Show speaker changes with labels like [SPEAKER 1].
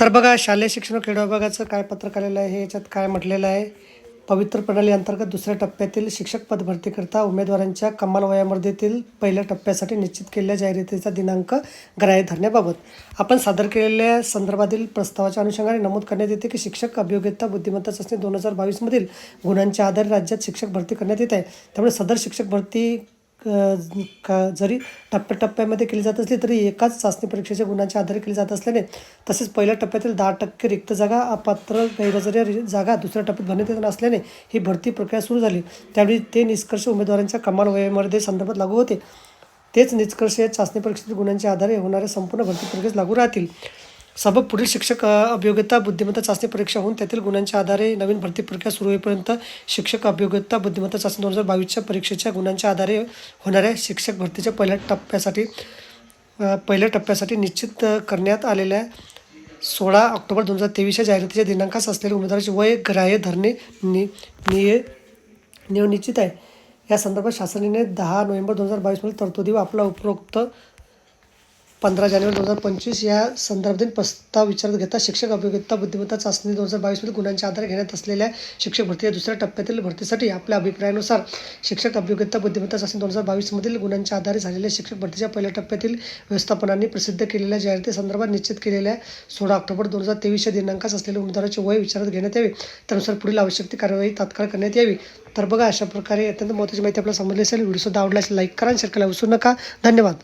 [SPEAKER 1] तर बघा शालेय शिक्षण क्रीडा विभागाचं काय पत्रक आलेलं आहे याच्यात काय म्हटलेलं आहे? पवित्र प्रणाली अंतर्गत दुसऱ्या टप्प्यातील शिक्षक पदभरतीकरता उमेदवारांच्या कमाल वयामर्यादेतील पहिल्या टप्प्यासाठी निश्चित केलेल्या जाहिरातीचा दिनांक ग्राह्य धरण्याबाबत. आपण सादर केलेल्या संदर्भातील प्रस्तावाच्या अनुषंगाने नमूद करण्यात येते की शिक्षक अभियोग्यता बुद्धिमत्ता चाचणी दोन हजार बावीसमधील गुणांच्या आधारे राज्यात शिक्षक भरती करण्यात येत आहे. त्यामुळे सदर शिक्षक भरती क- जरी टप्प्याटप्प्यामध्ये केली जात असली तरी एकाच चाचणी परीक्षेच्या गुणांच्या आधारे केली जात असल्याने तसेच पहिल्या टप्प्यातील दहा टक्के रिक्त जागा अपात्र गैरहजेरी जागा दुसऱ्या टप्प्यात भरण्यात येत नसल्याने ही भरती प्रक्रिया सुरू झाली. त्यावेळी ते निष्कर्ष उमेदवारांच्या कमाल वयामध्ये संदर्भात लागू होते. तेच निष्कर्ष या चाचणी परीक्षेतील गुणांच्या आधारे होणाऱ्या संपूर्ण भरती प्रक्रियेस लागू राहतील. सबक पुढील शिक्षक अभियोग्यता बुद्धिमत्ता चाचणी परीक्षा होऊन त्यातील गुणांच्या आधारे नवीन भरती प्रक्रिया सुरू होईपर्यंत शिक्षक अभियोग्यता बुद्धिमत्ता चाचणी दोन हजार बावीसच्या परीक्षेच्या गुणांच्या आधारे होणाऱ्या शिक्षक भरतीच्या पहिल्या टप्प्यासाठी पहिल्या टप्प्यासाठी निश्चित करण्यात आलेल्या सोळा ऑक्टोबर दोन हजार तेवीसच्या जाहिरातीच्या दिनांकास असलेले उमेदवाराचे वय ग्राह्य धरणे नि निय निश्चित आहे. या संदर्भात शासनाने दहा नोव्हेंबर दोन हजार बावीसमध्ये तरतुदी व आपला उपरोक्त पंधरा जानेवारी दोन हजार पंचवीस या संदर्भातील प्रस्ताव विचारात घेता शिक्षक अभियोग्यता बुद्धिमत्ता चाचणी दोन हजार बावीसमध्ये गुणांच्या आधारे घेण्यात असलेल्या शिक्षक भरतीच्या या दुसऱ्या टप्प्यातील भरतीसाठी आपल्या अभिप्रायानुसार शिक्षक अभियोग्यता बुद्धिमत्ता चाचणी दोन हजार बावीसमधील गुणांच्या आधारे झालेल्या शिक्षक भरतीच्या पहिल्या टप्प्यातील व्यवस्थापनांनी प्रसिद्ध केलेल्या जाहिराती संदर्भात निश्चित केलेल्या सोळा ऑक्टोबर दोन हजार तेवीसच्या दिनांकास असलेल्या उमेदवाराचे वय विचारात घेण्यात यावे. त्यानुसार पुढील आवश्यक ती कार्यवाही तात्काळ करण्यात यावी. तर बघा अशा प्रकारे अत्यंत महत्त्वाची माहिती आपल्याला समजली असेल. व्हिडिओ सुद्धा आवडला असेल लाईक करा शेअर करायला विसरू नका. धन्यवाद.